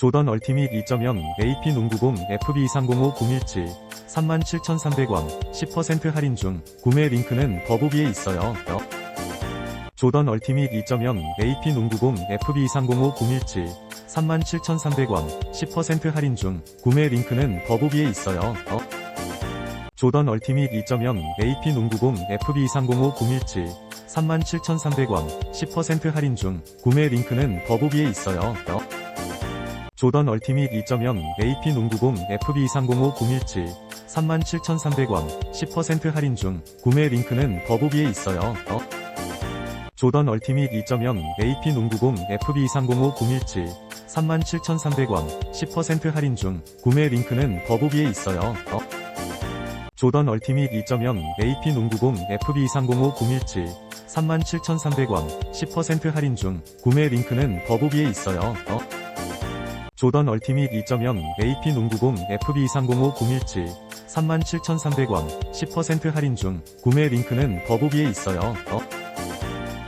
조던 얼티밋 2.0 AP 농구공 FB2050-017 37,300원 10% 할인 중 구매 링크는 더보기에 있어요. 조던 얼티밋 2.0 AP 농구공 FB2050-017 37,300원 10% 할인 중 구매 링크는 더보기에 있어요. 조던 얼티밋 2.0 AP 농구공 FB2050-017 37,300원 10% 할인 중 구매 링크는 더보기에 있어요. 조던 얼티밋 2.0 AP 농구공 FB2050-017 37,300원 10% 할인 중 구매 링크는 더보기에 있어요. 조던 얼티밋 2.0 AP 농구공 FB2050-017 37,300원 10% 할인 중 구매 링크는 더보기에 있어요. 조던 얼티밋 2.0 AP 농구공 FB2050-017 37,300원 10% 할인 중 구매 링크는 더보기에 있어요. 조던 얼티밋 2.0 AP 농구공 FB2050-017 37,300원 10% 할인 중 구매 링크는 더보기에 있어요.